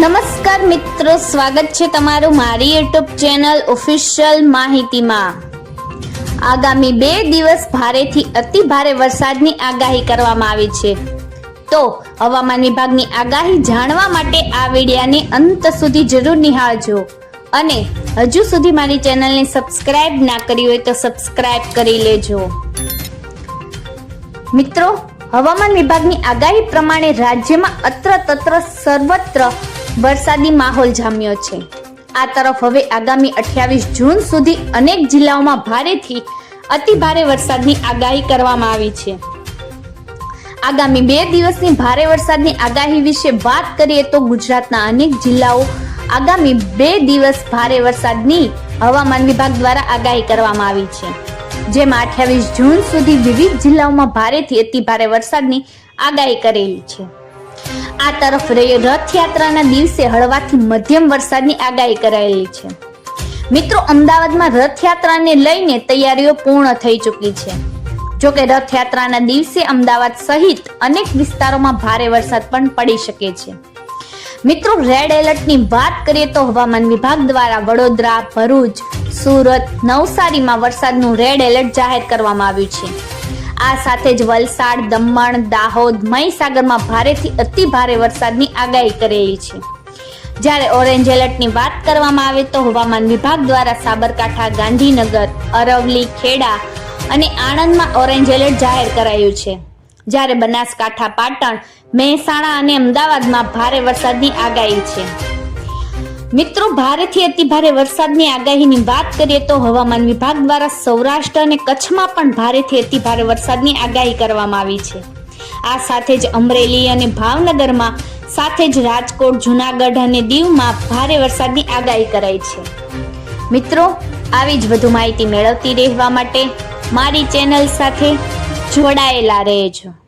નમસ્કાર મિત્રો, સ્વાગત છે તમારું મારી યુટ્યુબ ચેનલ ઓફિશિયલ માહિતીમાં. આગામી બે દિવસ ભારેથી અતિ ભારે વરસાદની આગાહી કરવામાં આવી છે. તો હવામાન વિભાગની આગાહી જાણવા માટે આ વિડિયાને અંત સુધી જરૂર નિહાળજો. અને હજુ સુધી મારી ચેનલને સબસ્ક્રાઇબ ના કરી હોય તો સબસ્ક્રાઇબ કરી લેજો. મિત્રો, હવામાન વિભાગની આગાહી પ્રમાણે રાજ્યમાં અત્ર તત્ર સર્વત્ર વરસાદી માહોલ જામ્યો છે. આ તરફ હવે આગામી અઠ્યાવીસ જૂન સુધી અનેક જિલ્લાઓમાં ભારેથી અતિ ભારે વરસાદની આગાહી કરવામાં આવી છે. આગામી બે દિવસની ભારે વરસાદની આગાહી વિશે વાત કરીએ તો ગુજરાતના અનેક જિલ્લાઓ આગામી બે દિવસ ભારે વરસાદની હવામાન વિભાગ દ્વારા આગાહી કરવામાં આવી છે. જેમાં અઠ્યાવીસ જૂન સુધી વિવિધ જિલ્લાઓમાં ભારેથી અતિ ભારે વરસાદની આગાહી કરેલી છે. આ તરફ રથયાત્રાના દિવસે હળવાથી મધ્યમ વરસાદની આગાહી કરાયેલી છે. મિત્રો, અમદાવાદમાં રથયાત્રાને લઈને તૈયારીઓ પૂર્ણ થઈ ચૂકી છે. જોકે રથયાત્રાના દિવસે અમદાવાદ સહિત અનેક વિસ્તારોમાં ભારે વરસાદ પણ પડી શકે છે. મિત્રો, રેડ એલર્ટની વાત કરીએ તો હવામાન વિભાગ દ્વારા વડોદરા, ભરૂચ, સુરત, નવસારીમાં વરસાદનું રેડ એલર્ટ જાહેર કરવામાં આવ્યું છે. આ સાથે જ વલસાડ, દમણ, દાહોદ, મહીસાગરમાં ભારેથી અતિ ભારે વરસાદની આગાહી કરેલી છે. જ્યારે ઓરેન્જ એલર્ટની વાત કરવામાં આવે તો હવામાન વિભાગ દ્વારા સાબરકાંઠા, ગાંધીનગર અરવલી ખેડા અને આણંદમાં ઓરેન્જ એલર્ટ જાહેર કરાયું છે. જ્યારે બનાસકાંઠા, પાટણ, મહેસાણા અને અમદાવાદમાં ભારે વરસાદની આગાહી છે. મિત્રો, ભારેથી અતિ ભારે વરસાદની આગાહીની વાત કરીએ તો હવામાન વિભાગ દ્વારા સૌરાષ્ટ્ર અને કચ્છમાં પણ ભારેથી અતિ ભારે વરસાદની આગાહી કરવામાં આવી છે. આ સાથે જ અમરેલી અને ભાવનગરમાં સાથે જ રાજકોટ, જુનાગઢ અને દીવમાં ભારે વરસાદની આગાહી કરાઈ છે. મિત્રો, આવી જ વધુ માહિતી મેળવતી રહેવા માટે મારી ચેનલ સાથે જોડાયેલા રહેજો.